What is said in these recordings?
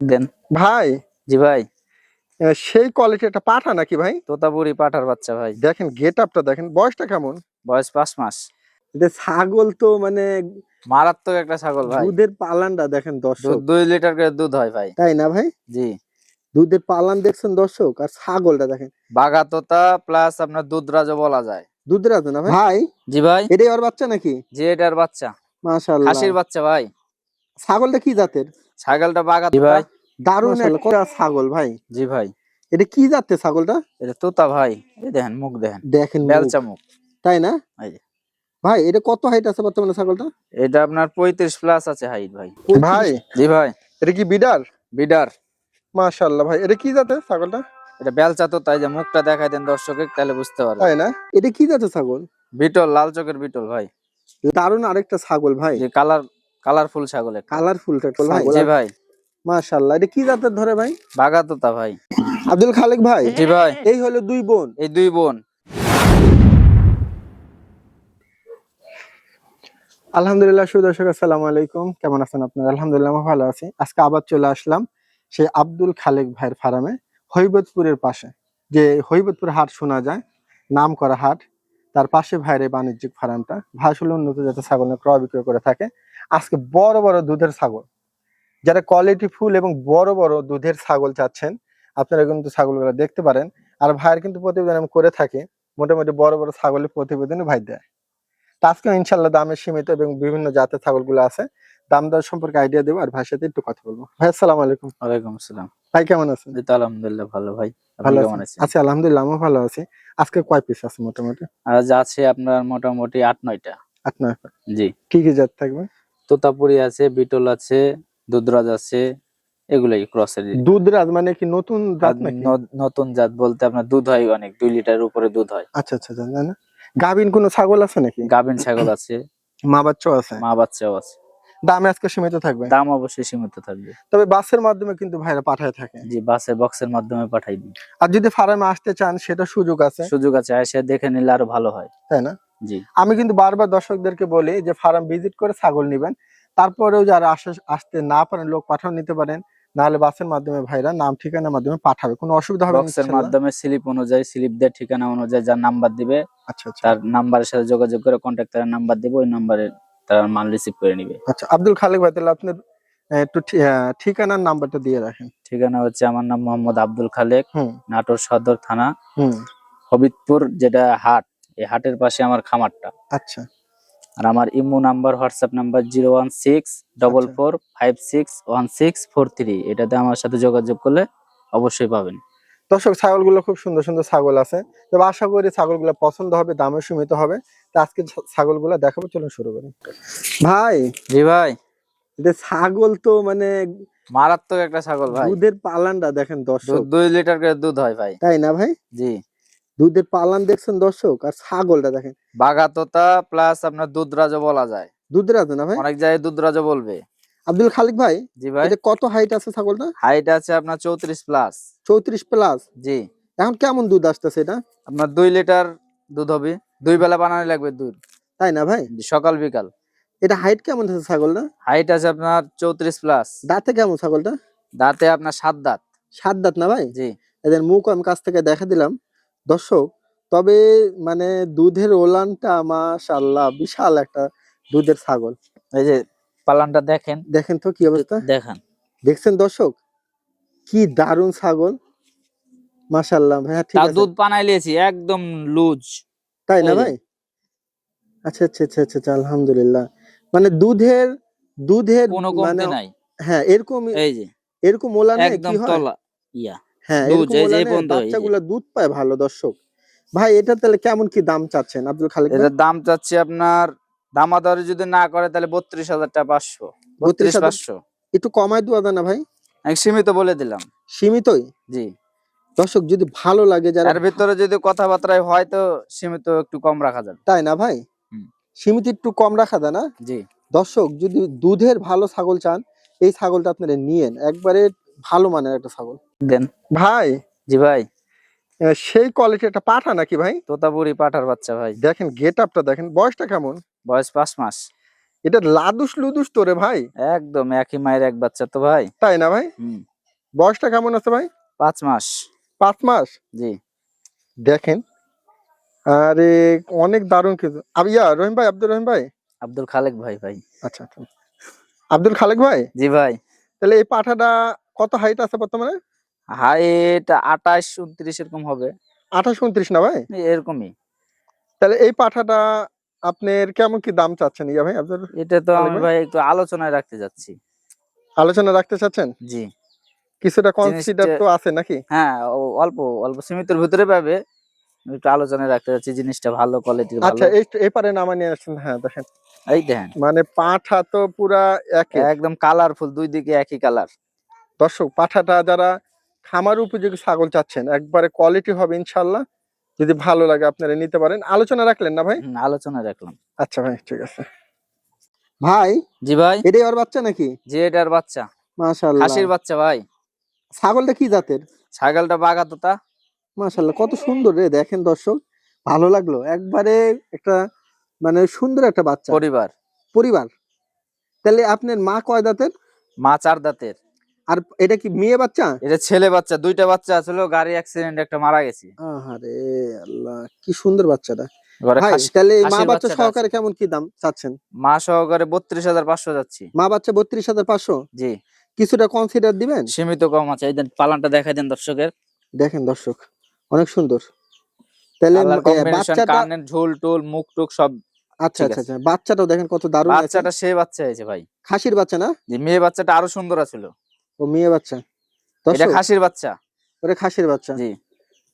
দেন। ভাই? জি ভাই। সেই কোয়ালিটি একটা পাঠা নাকি ভাই? তোতাপুরি পাঠার বাচ্চা ভাই। দেখেন গেট আপটা দেখেন বয়সটা কেমন? বয়স পাঁচ মাস। এটা ছাগল তো মানে মারাত্মক একটা ছাগল ভাই। দুধের পালানটা দেখেন দর্শক। দুই লিটার করে দুধ হয় ভাই। তাই না ভাই? জি। দুধের পালান দেখছেন দর্শক? আর ছাগলটা দেখেন। বাঘা তোতা প্লাস আপনার দুধ রাজও বলা যায়। দুধের আছে না ভাই? ভাই। জি ভাই। এটাই ওর বাচ্চা নাকি? জি এটার বাচ্চা। মাশাআল্লাহ। খাসির বাচ্চা ভাই। ছাগলটা কি জাতের? ছাগলটা জি ভাই। দারুণ একটা ছাগল ভাই। জি ভাই। এটা কি জাতের ছাগলটা? এটা তোতা ভাই। এই দেখেন মুখ দেখেন। দেখেন বেলচা মুখ। তাই না? ভাই এটা কত হাইট আছে বর্তমানে ছাগলটা? এটা আপনার পঁয়ত্রিশ প্লাস আছে হাইট ভাই। ভাই। জি ভাই। এটা কি বিডার? বিডার। মাশাআল্লাহ ভাই এটা কি জাতের ছাগলটা? এটা বেলচা তো তাই যে মুখটা দেখাই দেন দর্শকে তাহলে বুঝতে পারবে তাই না? এটা কি জাতের ছাগল? বিটল লাল চোখের বিটল ভাই। দারুণ আরেকটা ছাগল ভাই। যে কালার কালারফুল ছাগল কালারফুল ভাই জি ভাই। মাশাআল্লাহ এটা কি জাতের ধরে ভাই? বাঘা তোতা ভাই। আব্দুল খালেক ভাই? জি ভাই। এই হলো দুই বোন। এই দুই বোন। আলহামদুলিল্লাহ সুদর্শক আসসালামু আলাইকুম। কেমন আছেন আপনারা? আলহামদুলিল্লাহ আমি ভালো আছি। আজকে আবার চলে আসলাম সেই আব্দুল খালেক ভাইয়ের ফার্মে হৈবতপুরের পাশে। যে হৈবতপুর হাট শোনা যায় নাম করা হাট তার পাশে ভাইয়ের বাণিজ্যিক ফার্মটা। ভাই আসলে উন্নত জাতের ছাগল নিয়ে ক্রয় বিক্রয় করে থাকে। আজকে বড় বড় দুধের ছাগল। যারা কোয়ালিটি ফুল এবং বড় বড় দুধের ছাগল চাচ্ছেন আপনারা কিন্তু ছাগলগুলো দেখতে পারেন। আর ভাইয়ের কিন্তু প্রতিবেদন আমি করে থাকি মোটামুটি বড় বড় ছাগলের প্রতিবেদনই ভাই দেয়। তা আজকে ইনশাল্লাহ দামের সীমিত এবং বিভিন্ন জাতের ছাগলগুলো আছে। দাম দর সম্পর্কে আইডিয়া দেবো আর ভাইয়ের সাথে একটু কথা বলব। ভাই আসসালামু আলাইকুম। ওয়ালাইকুম আসসালাম। ভাই কেমন আছেন? জি তো আলহামদুলিল্লাহ ভালো ভাই। ভালো কেমন আছেন? আচ্ছা আলহামদুলিল্লাহ আমি ভালো আছি। আজকে কয় পিস আছে মোটামুটি? আজ আছে আপনার মোটামুটি আট নয়টা। আপনার জি। কি কি জাত থাকবে? তোতাপুরি আছে বিটল আছে দুধরাজ আছে এগুলাই ক্রসের দুধরাজ মানে কি নতুন জাত নাকি? নতুন জাত বলতে আপনার দুধ হয় অনেক দুই লিটার উপরে দুধ হয়। আচ্ছা আচ্ছা জানেন না। গাভিন কোনো ছাগল আছে নাকি? গাভিন ছাগল আছে। মা বাচ্চাও আছে? মা বাচ্চাও আছে। দামে আজকে সীমিত থাকবে? দাম অবশ্যই সীমিত থাকবে। তবে বাসের মাধ্যমে কিন্তু ভাইরা পাঠায় থাকে। জি বাসে বক্সের মাধ্যমে পাঠাই দিই। আর যদি ফার্মে আসতে চান সেটা সুযোগ আছে? সুযোগ আছে এসে দেখে নিলে আরও ভালো হয়। তাই না? আমি কিন্তু বারবার দর্শকদেরকে বলি যে ফার্ম ভিজিট করে ছাগল নিবেন। তারপরেও যারা আসে আসতে না পারেন লোক পাঠাও নিতে পারেন। নাহলে বাসের মাধ্যমে ভাইরা নাম ঠিকানার মাধ্যমে পাঠাবে। কোনো অসুবিধা হবে না বক্সের মাধ্যমে স্লিপ অনুযায়ী স্লিপ দিয়ে ঠিকানা অনুযায়ী যার নাম্বার দিবে আচ্ছা আচ্ছা। তার নাম্বারের সাথে যোগাযোগ করে কন্ট্যাক্টারের নাম্বার দিবে ওই নাম্বারে তার মাল রিসিভ করে নিবে। আচ্ছা আব্দুল খালেক ভাই তাহলে আপনার একটু ঠিকানার নাম্বারটা দিয়ে রাখেন। ঠিকানা হচ্ছে আমার নাম মোহাম্মদ আব্দুল খালেক নাটোর সদর থানা হুম। হবিদপুর যেটা হাট। এই হাটের পাশে আমার খামারটা। আচ্ছা। আর আমার imo number WhatsApp number zero one six double. Four five six one six four three. এটাতে আমার সাথে যোগাযোগ করলে অবশ্যই পাবেন। দর্শক ছাগলগুলো খুব সুন্দর সুন্দর ছাগল আছে। তবে আশা করি ছাগলগুলো পছন্দ হবে দামে সীমিত হবে। তা আজকে ছাগলগুলো দেখাবো চলুন শুরু করি। ভাই! জি ভাই। ছাগল তো মানে মারাত্মক একটা ছাগল ভাই। দুধের পালানটা দেখেন দর্শক। দুই লিটার করে দুধ হয় ভাই। তাই না ভাই? জি। দুধের পালান দেখছেন দর্শক? আর ছাগলটা দেখেন। বাঘা তোতা প্লাস আপনার দুধ রাজও বলা যায়। দুধের আছে না ভাই? অনেক জায়গায় দুধ রাজও বলবে। আব্দুল খালিক ভাই জি ভাই। এটা কত হাইট আছে ছাগলটা? হাইট আছে আপনার চৌত্রিশ প্লাস চৌত্রিশ প্লাস জি। এখন কেমন দুধ আসতেছে এটা? আপনার দুই লিটার দুধ হবে। দুই বেলা বানানো লাগবে দুধ। তাই না ভাই? সকাল বিকাল। এটা হাইট কেমন আছে ছাগলটা? হাইট আছে আপনার চৌত্রিশ প্লাস দাঁতে কেমন ছাগলটা? দাঁতে আপনার সাত দাঁত। সাত দাঁত না ভাই? জি। এদের মুখ আমি কাছ থেকে দেখা দিলাম। দর্শক তবে মানে দুধের ওলানটা মাশাআল্লাহ বিশাল একটা দুধের ছাগল। এই যে পালানটা দেখেন। দেখেন তো কি অবস্থা? দেখান। দেখছেন দর্শক? কি দারুণ ছাগল। মাশাআল্লাহ ভাইয়া ঠিক আছে। দুধ পানাই লিয়েছি একদম লুজ। তাই না ভাই? আচ্ছা আচ্ছা আচ্ছা আচ্ছা আচ্ছা, আলহামদুলিল্লাহ। মানে দুধের দুধের কোনো মানে কমতে নাই। হ্যাঁ এরকম এই যে। এরকম ওলানে কি হয়? তলা ইয়া। হ্যাঁ দুধ। বাচ্চাগুলো পায় ভালো দর্শক। ভাই এটা তাহলে কেমন কি দাম চাচ্ছেন? আব্দুল খালিক? এটার দাম চাচ্ছি আপনার দামাদারি যদি না করে তাহলে বত্রিশ হাজার টাকা পাঁচশো। বত্রিশ পাঁচশো। একটু কমায় দেওয়া যায় না ভাই। আমি সীমিত বলে দিলাম। সীমিতই? জি। দর্শক যদি ভালো লাগে যারা এর ভিতরে যদি কথাবার্তায় হয় তো সীমিত একটু কম রাখা যাবে। তাই না ভাই? সীমিত একটু কম রাখা যায় না? জি। দর্শক যদি দুধের ভালো ছাগল চান এই ছাগলটা আপনারা নিয়েন। একবারে ভালো মানের একটা ছাগল। দেন। ভাই? জি ভাই। সেই কোয়ালিটি একটা পাঠা নাকি ভাই? তোতাপুরি পাঠার বাচ্চা ভাই। দেখেন গেট আপটা দেখেন বয়সটা কেমন? বয়স পাঁচ মাস। এটা লাদুস লুদুস তোরে ভাই। একদম একই মায়ের এক বাচ্চা তো ভাই। তাই না ভাই? বয়সটা কেমন আছে ভাই? পাঁচ মাস। পাঁচ মাস? জি। দেখেন আরে অনেক দারুণ কিন্তু ইয়া রহিম ভাই আব্দুল রহিম ভাই? আব্দুল খালেক ভাই ভাই। আচ্ছা আচ্ছা। আব্দুল খালেক ভাই? জি ভাই। তাহলে এই পাঠাটা কত হাইট আছে বর্তমানে? হাইট আঠাশ উনত্রিশ এরকম হবে। আঠাশ উনত্রিশ না ভাই? এরকমই। তাহলে এই পাঠাটা আপনার কেমন কি দাম চাচ্ছেন ইয়া ভাই? আপনার এটা তো আমি ভাই? একটু আলোচনায় রাখতে যাচ্ছি। আলোচনা রাখতে চাচ্ছেন? জি। কিছুটা কনসিডার তো আছে নাকি? হ্যাঁ অল্প অল্প সীমিতের ভিতরে পাবে। একটু আলোচনায় রাখতে যাচ্ছি জিনিসটা ভালো কোয়ালিটির ভালো আচ্ছা এই এই পারে নামা নিয়ে আসছেন। হ্যাঁ দেখেন। এই দেখেন। মানে পাঠা তো পুরা একে। একদম কালারফুল দুই দিকে একই কালার দর্শক পাঠাটা যারা খামার উপযোগী ছাগল চাচ্ছেন একবারে কোয়ালিটি হবে ইনশাল্লাহ। যদি ভালো লাগে আপনারা নিতে পারেন। আলোচনা রাখলেন না ভাই? আলোচনা রাখলাম। আচ্ছা ভাই ঠিক আছে। ভাই? জি ভাই। এটাই ওর বাচ্চা নাকি? যে এটার বাচ্চা। মাশাআল্লাহ। খাসির বাচ্চা ভাই। ছাগলটা কি জাতের? ছাগলটা বাঘা তোতা মাশাআল্লাহ কত সুন্দর রে দেখেন দর্শক। ভালো লাগল। একবারে একটা মানে সুন্দর একটা বাচ্চা। পরিবার। পরিবার। তাহলে আপনার মা কয় দাঁতের? মা চার দাঁতের। আর এটা কি মেয়ে বাচ্চা? এটা ছেলে বাচ্চা দুইটা বাচ্চা ছিল গাড়ি অ্যাক্সিডেন্ট একটা মারা গেছে। আহারে আল্লাহ কি সুন্দর বাচ্চাটা। তাহলে মা বাচ্চা সহকারে কেমন কি দাম চাচ্ছেন? মা সহকারে বত্রিশ হাজার পাঁচশো যাচ্ছি। মা বাচ্চা বত্রিশ হাজার পাঁচশো? জি। কিছুটা কনসিডার দিবেন? সীমিত কম আছে। এই পালানটা দেখাই দেন দর্শকের। দেখেন দর্শক অনেক সুন্দর। তাহলে বাচ্চাটা ঝুল মুখ টুক সব আচ্ছা আচ্ছা। আচ্ছা বাচ্চাটাও দেখেন কত দারুণ বাচ্চাটা সেই বাচ্চা হয়েছে ভাই। খাসির বাচ্চা না? যে মেয়ে বাচ্চাটা আরও সুন্দর ছিল ও মেয়ে বাচ্চা। এটা খাসির বাচ্চা। ওরে খাসির বাচ্চা। জি।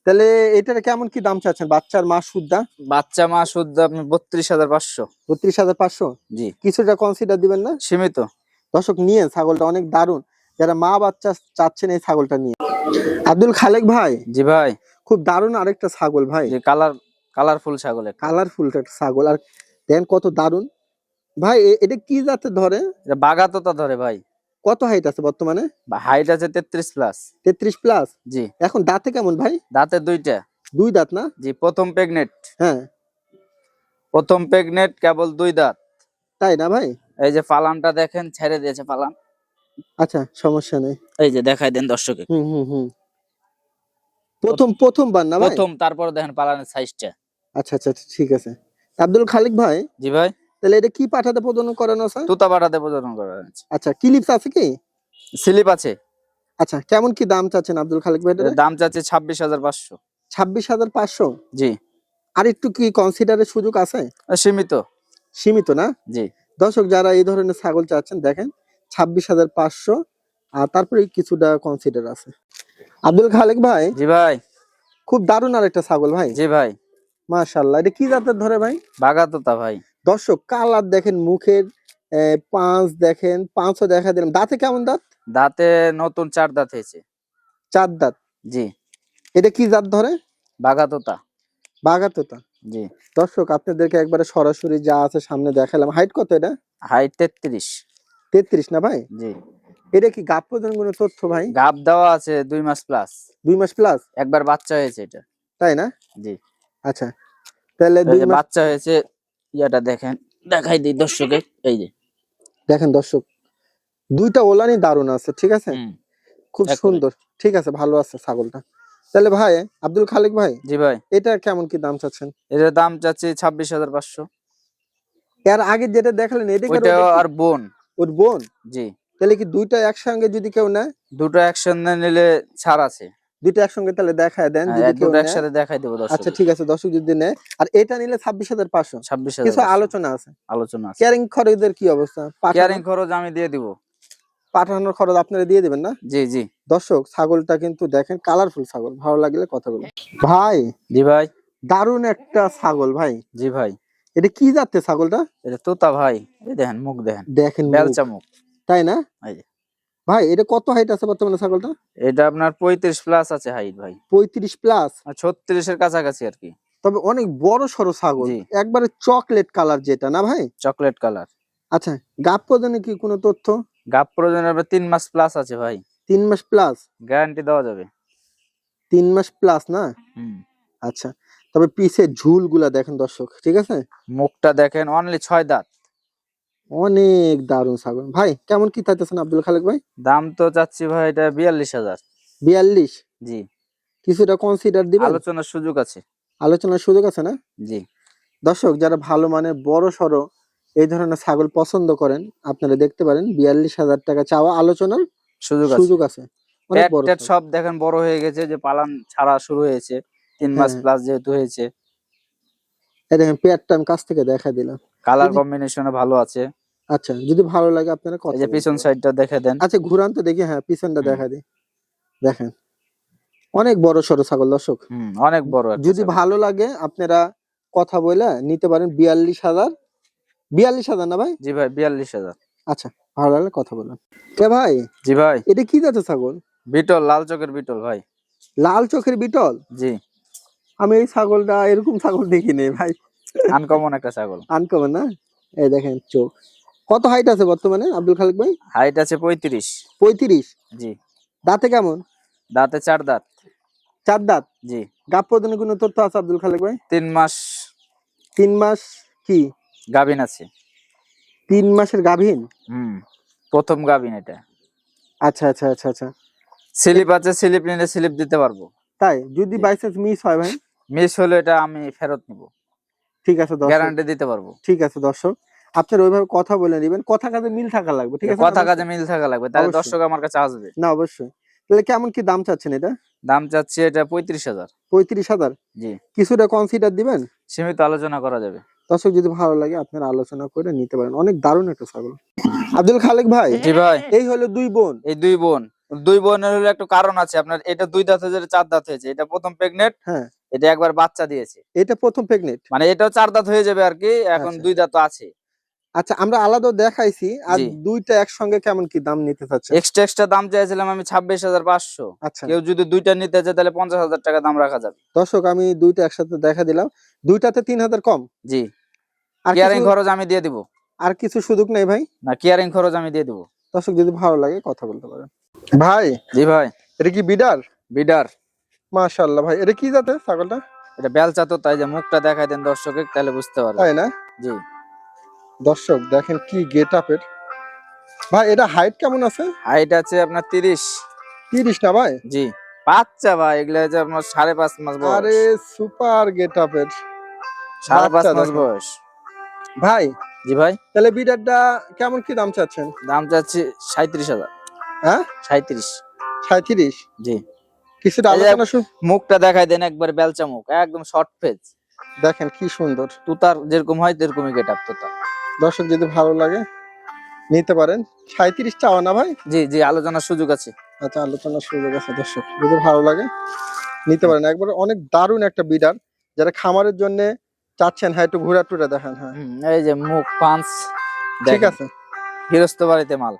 তাহলে এটার কেমন কি দাম চাচ্ছেন? বাচ্চার মা সুদ্ধা বাচ্চা মা শুদ্ধ আপনি বত্রিশ হাজার পাঁচশো। বত্রিশ হাজার পাঁচশো? জি। কিছুটা কনসিডার দিবেন না? সীমিত। দর্শক নিয়ে ছাগলটা অনেক দারুণ। যারা মা বাচ্চা চাচ্ছেন এই ছাগলটা নিয়ে। আব্দুল খালেক ভাই। জি ভাই। খুব দারুণ আরেকটা ছাগল ভাই। কালার কালারফুল ছাগল। কালারফুল ছাগল। আর দেন কত দারুণ। ভাই এটা কি জাতের ধরে? এটা বাঘা তোতা ধরে ভাই। কত হাইট আছে বর্তমানে? হাইট আছে তেত্রিশ প্লাস তেত্রিশ প্লাস জি। এখন দাঁতে কেমন ভাই? দাঁতে দুইটা। দুই দাঁত না? জি প্রথম প্রেগনেট হ্যাঁ। প্রথম প্রেগনেট কেবল দুই দাঁত। তাই না ভাই? এই যে পালানটা দেখেন ছেড়ে দিয়েছে পালান আচ্ছা সমস্যা নেই। এই যে দেখাই দেন দর্শকে। হুম হুম হুম। প্রথম প্রথমবার না ভাই? প্রথম তারপর দেখেন পালানের সাইজটা আচ্ছা আচ্ছা আচ্ছা, ঠিক আছে। আব্দুল খালিক ভাই? জি ভাই। তাহলে এটা কি পাঠাতে প্রদান করানো আছে? তুতা পাঠাতে প্রজনন করা হয়েছে আচ্ছা ক্লিপস আছে কি? স্লিপ আছে। আচ্ছা কেমন কি দাম চাচ্ছেন আব্দুল খালেক ভাই দাম চাচ্ছে ছাব্বিশ হাজার পাঁচশো। ছাব্বিশ হাজার পাঁচশো? জি। আর একটু কি কনসিডারের সুযোগ আছে? সীমিত। সীমিত না? জি। দর্শক যারা এই ধরনের ছাগল চাচ্ছেন দেখেন ছাব্বিশ হাজার পাঁচশো আর তারপরে কিছুটা কনসিডার আছে। আব্দুল খালেক ভাই জি ভাই। খুব দারুণ আর একটা ছাগল ভাই। জি ভাই। মাশাল্লাহ এটা কি জাতের ধরে ভাই? বাঘা তোতা ভাই। দর্শক কালার দেখেন মুখের পাঁচ দেখেন পাঁচও দেখা দিলাম। দাঁতে কেমন দাঁত? দাঁতে নতুন চার দাঁত হয়েছে। চার দাঁত? জি। এটা কি জাত ধরে? বাঘা তোতা বাগাতোতা জি। দর্শক আপনাদেরকে একবারে সরাসরি যা আছে সামনে দেখালাম। হাইট কত এটা? হাইট তেত্রিশ। তেত্রিশ না ভাই? জি। এটা কি গাপ প্রদান কোনো তথ্য ভাই? গাব দেওয়া আছে দুই মাস প্লাস দুই মাস প্লাস একবার বাচ্চা হয়েছে এটা। তাই না? জি। আচ্ছা। তাহলে দুই বাচ্চা হয়েছে ইয়াটা দেখেন দেখাই দিই দর্শকে এই যে। দেখেন দর্শক দুইটা ওলানি দারুণ আছে ঠিক আছে? খুব সুন্দর। ঠিক আছে ভালো আছে ছাগলটা। তাহলে ভাই আব্দুল খালিক ভাই জি ভাই। এটা কেমন কি দাম চাচ্ছেন? এটার দাম চাচ্ছি ছাব্বিশ হাজার পাঁচশো। এর আগে যেটা দেখালেন এটা কি আর বোন। ওর বোন? জি। তাহলে কি দুইটা একসঙ্গে যদি কেউ নেয়? দুটো একসঙ্গে নিলে ছাড় আছে। দুইটা একসঙ্গে তাহলে দেখায় দেন হ্যাঁ, যদি কেউ একসাথে দেখাই দেবো আচ্ছা ঠিক আছে দর্শক যদি নেয়। আর এটা নিলে ছাব্বিশ হাজার পাঁচশো। ছাব্বিশ কিছু আলোচনা আছে? আলোচনা আছে। ক্যারিং খরচের কি অবস্থা? কেয়ারিং খরচ আমি দিয়ে দিব। পাঠানোর খরচ আপনারা দিয়ে দিবেন না? জি জি। দর্শক ছাগলটা কিন্তু দেখেন কালারফুল ছাগল ভালো লাগলে কথা বলুন। ভাই জি ভাই। দারুণ একটা ছাগল ভাই। জি ভাই। এটা কি যাচ্ছে ছাগলটা? এটা তোতা ভাই। দেখেন মুখ দেখেন। দেখেন বেলচা মুখ। তাই না। ভাই এটা কত হাইট আছে বর্তমানে ছাগলটা? এটা আপনার পঁয়ত্রিশ প্লাস আছে হাইট ভাই। পঁয়ত্রিশ প্লাস ছত্রিশের কাছাকাছি আর কি। তবে অনেক বড় সড়ো ছাগল। একবারে চকলেট কালার যেটা না ভাই? চকলেট কালার আচ্ছা গাপ প্রদানে কি কোনো তথ্য? গাপ প্রয়োজন আপনার তিন মাস প্লাস আছে ভাই। তিন মাস প্লাস গ্যারান্টি দেওয়া যাবে। তিন মাস প্লাস না? হুম। আচ্ছা তবে পিসের ঝুলগুলা দেখেন দর্শক ঠিক আছে? মুখটা দেখেন অনলি ছয় দাঁত। অনেক দারুণ ছাগল। ভাই কেমন কি চাইতেছেন আব্দুল খালেক ভাই? দাম তো চাচ্ছি ভাই এটা বিয়াল্লিশ হাজার। বিয়াল্লিশ? জি। কিছুটা কনসিডার দিবেন? আলোচনার সুযোগ আছে। আলোচনার সুযোগ আছে না? জি। দর্শক যারা ভালো মানের বড় সড়ো এই ধরনের ছাগল পছন্দ করেন আপনারা দেখতে পারেন বিয়াল্লিশ হাজার টাকা চাওয়া আলোচনার সুযোগ সুযোগ আছে। সব দেখেন বড় হয়ে গেছে যে পালান ছাড়া শুরু হয়েছে তিন মাস হ্যাঁ। প্লাস যেহেতু হয়েছে। এই দেখেন পেয়ারটা আমি কাছ থেকে দেখা দিলাম। কালার কম্বিনেশনে ভালো আছে। আচ্ছা যদি ভালো লাগে আপনারা কথা যে পিছন। সাইডটা দেখে দেন। আচ্ছা ঘুরান তো দেখি হ্যাঁ পিছনটা দেখা দিই। দেখেন। অনেক বড় সরো ছাগল দর্শক। হুম অনেক বড় যদি ভালো লাগে আপনারা কথা বলে নিতে পারেন বিয়াল্লিশ হাজার। বিয়াল্লিশ হাজার না ভাই? জি ভাই বিয়াল্লিশ হাজার। আচ্ছা ভালো লাগলে কথা বলেন। কে ভাই জি ভাই। এটা কি জাতের ছাগল? বিটল লাল চকের বিটল ভাই। লাল চোখের বিটল? জি। আমি এই ছাগলটা এরকম ছাগল দেখিনি ভাই। আনকমন একটা ছাগল। আনকমন না? এই দেখেন চোখ। কত হাইট আছে বর্তমানে আব্দুল খালেক ভাই? হাইট আছে পঁয়ত্রিশ। পঁয়ত্রিশ? জি। দাঁতে কেমন? দাঁতে চার দাঁত। চার দাঁত? জি। গাপ প্রদানের কোনো তথ্য আছে আব্দুল খালেক ভাই? তিন মাস। তিন মাস কি? গাভিন আছে। তিন মাসের গাভিন? হুম প্রথম গাভিন এটা। আচ্ছা আচ্ছা আচ্ছা আচ্ছা। স্লিপ আছে স্লিপ নিলে স্লিপ দিতে পারব। তাই? যদি বাই চান্স মিস হয় ভাই? মিস হলে এটা আমি ফেরত নিব। ঠিক আছে দর্শক। গ্যারান্টি দিতে পারব। ঠিক আছে দর্শক। আপনারা ওইভাবে কথা বলে নেবেন। কথা কাজে মিল থাকা লাগবে ঠিক আছে? কথা কাজে মিল থাকা লাগবে তাহলে। দর্শক আমার কাছে আসবে। না অবশ্যই। তাহলে কেমন কি দাম চাচ্ছেন এটা? দাম চাচ্ছি এটা পঁয়ত্রিশ হাজার। পঁয়ত্রিশ হাজার? জি। কিছুটা কনসিডার দিবেন? সীমিত আলোচনা করা যাবে। দর্শক যদি ভালো লাগে আপনারা আলোচনা করে নিতে পারেন। অনেক দারুণ একটা ছাগল। আব্দুল খালেক ভাই জি ভাই। এই হলো দুই বোন। এই দুই বোন। দুই বোনের হলো একটা কারণ আছে আপনার এটা দুই দাঁত হয়েছে চার দাঁত হয়েছে এটা প্রথম প্রেগনেন্ট হ্যাঁ। এটা একবার বাচ্চা দিয়েছে। এটা প্রথম প্রেগনেন্ট মানে এটাও চার দাঁত হয়ে যাবে আর কি এখন আচ্ছা। দুই দাঁত আছে। আচ্ছা আমরা আলাদা দেখাইছি আর। দুইটা একসঙ্গে কেমন কি দাম নিতে চাচ্ছেন এক্সট্রা এক্সট্রা দাম চাইছিলাম আমি ছাব্বিশ হাজার পাঁচশো। আচ্ছা। কেউ যদি দুইটা নিতে চায় তাহলে পঞ্চাশ হাজার টাকা দাম রাখা যাবে। দর্শক আমি দুইটা একসাথে দেখা দিলাম। দুইটাতে তিন হাজার কম? জি। আর কেয়ারিং কিছু- খরচ আমি দিয়ে দিব। আর কিছু সুযোগ নেই ভাই? না কেয়ারিং খরচ আমি দিয়ে দিব। দর্শক যদি ভালো লাগে কথা বলতে পারেন। ভাই জি ভাই। এটা কি বিডার? বিডার। মাশাআল্লাহ ভাই এটা কি জাতের ছাগলটা? এটা বেলচা তো তাই যে মুখটা দেখাই দেন দর্শকে তাহলে বুঝতে পারবে তাই না? জি। দর্শক দেখেন কি গেট আপের ভাই এটা হাইট কেমন আছে? হাইট আছে আপনার তিরিশ। তিরিশ না ভাই? জি। বাচ্চা ভাই এগুলো হচ্ছে আপনার সাড়ে পাঁচ মাস আরে সুপার গেট আপের সাড়ে পাঁচ মাস বয়স। ভাই জি ভাই। তাহলে বিডারটা কেমন কি দাম চাচ্ছেন? দাম চাচ্ছি সাঁত্রিশ হাজার। হ্যাঁ? সাঁত্রিশ সাঁত্রিশ জি। কিছুটা আলোচনা শু- মুখটা দেখাই দেন একবার বেলচা মুখ একদম শর্ট ফেজ দেখেন কি সুন্দর। তুতার যেরকম হয় তেরকমই গেট আপ তুতার দর্শক যদি ভালো লাগে নিতে পারেন। সাঁত্রিশ চাওয়া না ভাই? জি জি আলোচনার সুযোগ আছে। আচ্ছা আলোচনার সুযোগ আছে দর্শক। যদি ভালো লাগে নিতে পারেন। একবার অনেক দারুণ একটা বিডার যারা খামারের জন্য চাচ্ছেন হ্যাঁ একটু ঘোরা টুরা দেখেন হ্যাঁ। এই যে মুখ পাঁচ ঠিক আছে। গৃহস্থ বাড়িতে মাল।